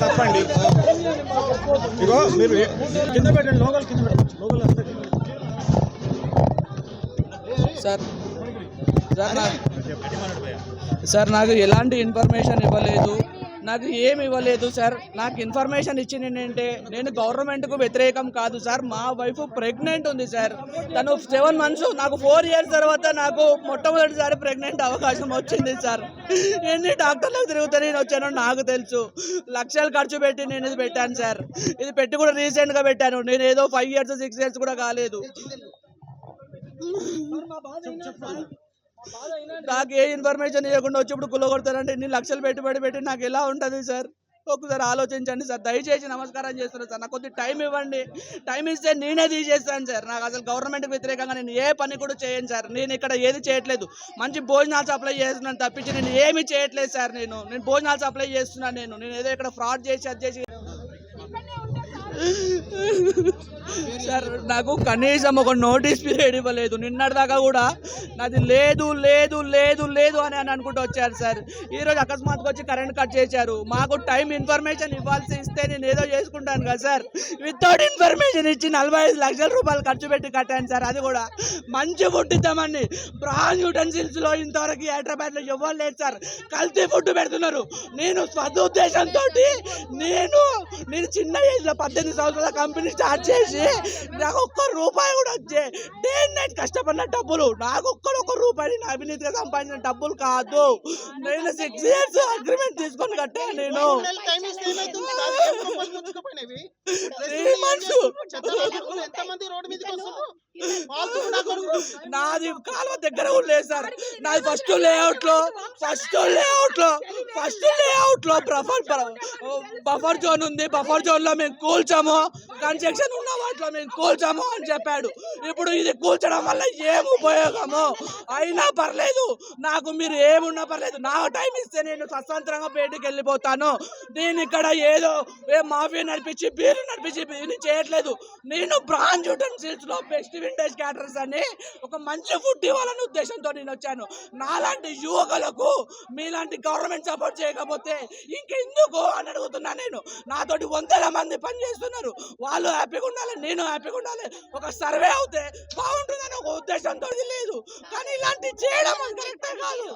తప్పండి ఇగో మీరు కింద పెట్టండి లోకల్ కింద పెట్టండి లోకల్ సార్ సార్ సార్ నాకు ఎలాంటి ఇన్ఫర్మేషన్ ఇవ్వలేదు. నాకు ఏమి ఇవ్వలేదు సార్ నాకు ఇన్ఫర్మేషన్ ఇచ్చింది ఏంటంటే నేను గవర్నమెంట్కు వ్యతిరేకం కాదు సార్ మా వైఫ్ ప్రెగ్నెంట్ ఉంది సార్ తను సెవెన్ మంత్స్ నాకు ఫోర్ ఇయర్స్ తర్వాత నాకు మొట్టమొదటిసారి ప్రెగ్నెంట్ అవకాశం వచ్చింది సార్ ఎన్ని డాక్టర్లకు తిరుగుతా నేను వచ్చానో నాకు తెలుసు. లక్షలు ఖర్చు పెట్టి నేను ఇది పెట్టాను సార్ ఇది పెట్టి కూడా రీసెంట్గా పెట్టాను. నేను ఏదో ఫైవ్ ఇయర్స్ సిక్స్ ఇయర్స్ కూడా కాలేదు. నాకు ఏ ఇన్ఫర్మేషన్ ఇవ్వకుండా వచ్చి ఇప్పుడు కుల్లగొడతారంటే ఇన్ని లక్షలు పెట్టుబడి పెట్టి నాకు ఎలా ఉంటుంది సార్? ఒకసారి ఆలోచించండి సార్. దయచేసి నమస్కారం చేస్తున్నాను సార్. నాకు కొద్ది టైం ఇవ్వండి. టైం ఇస్తే నేనే తీసేస్తాను సార్. నాకు అసలు గవర్నమెంట్కి వ్యతిరేకంగా నేను ఏ పని కూడా చేయను సార్. నేను ఇక్కడ ఏది చేయట్లేదు. మంచి భోజనాలు సప్లై చేస్తున్నాను తప్పించి నేను ఏమీ చేయట్లేదు సార్ నేను. నేను భోజనాలు సప్లై చేస్తున్నాను నేను. నేను ఏదో ఇక్కడ ఫ్రాడ్ చేసి అది చేసి సార్ నాకు కనీసం ఒక నోటీస్ పీరియడ్ ఇవ్వలేదు. నిన్నటిదాకా కూడా నాది లేదు లేదు లేదు లేదు అని అని అనుకుంటూ వచ్చారు సార్. ఈరోజు అకస్మాత్తుగా వచ్చి కరెంట్ కట్ చేశారు. మాకు టైం ఇన్ఫర్మేషన్ ఇవ్వాల్సి ఇస్తే నేను ఏదో చేసుకుంటాను కదా సార్. వితౌట్ ఇన్ఫర్మేషన్ ఇచ్చి నలభై ఐదు లక్షల రూపాయలు ఖర్చు పెట్టి కట్టాను సార్. అది కూడా మంచి ఫుడ్ ఇద్దామని. బ్రాండ్ యూటెన్సిల్స్లో ఇంతవరకు హైదరాబాద్లో ఇవ్వలేదు లేదు సార్. కల్తీ ఫుడ్ పెడుతున్నారు. నేను సదుద్దేశంతో నేను నేను చిన్న ఏజ్లో పద్దెనిమిది సంవత్సరాల కంపెనీ స్టార్ట్ చేసి నాకు ఒక్క రూపాయి కూడా వచ్చే. డే నైట్ కష్టపడిన డబ్బులు. నాకు ఒక్కడు ఒక్క రూపాయి నా అవినీతిగా సంపాదించిన డబ్బులు కాదు. నేను సిక్స్ ఇయర్స్ అగ్రిమెంట్ తీసుకొని కట్టా నేను. నాది కాలువ దగ్గర కూడా లేదు సార్. నాది ఫస్ట్ లేఅవుట్లో ఫస్ట్ లేఅవుట్లో ఫస్ట్ లేఅవుట్లో బఫర్ బఫర్ జోన్ ఉంది. బఫర్ జోన్లో మేము కూల్చాము. కన్స్ట్రక్షన్ దాంట్లో మేము కూల్చాము అని చెప్పాడు. ఇప్పుడు ఇది కూల్చడం వల్ల ఏం ఉపయోగము? అయినా పర్లేదు. నాకు మీరు ఏమున్నా పర్లేదు. నా టైం ఇస్తే నేను స్వతంత్రంగా బయటికి వెళ్ళిపోతాను. నేను ఇక్కడ ఏదో ఏ మాఫీ నడిపించి బీరు నడిపించి ఇది చేయట్లేదు. నేను బ్రాంచ్ యూటెన్సిల్స్లో బెస్ట్ వింటేజ్ క్యాటర్స్ అని ఒక మంచి ఫుడ్ ఇవ్వాలనే ఉద్దేశంతో నేను వచ్చాను. నాలాంటి యువకులకు మీలాంటి గవర్నమెంట్ సపోర్ట్ చేయకపోతే ఇంకెందుకు అని అడుగుతున్నా నేను. నాతోటి వందల మంది పని చేస్తున్నారు వాళ్ళు హ్యాపీగా ఉండాలి నేను హ్యాపీగా ఉండాలి. ఒక సర్వే అవుతే బాగుంటుందని ఒక ఉద్దేశంతో లేదు. కానీ ఇలాంటివి చేయడం కరెక్టే కాదు.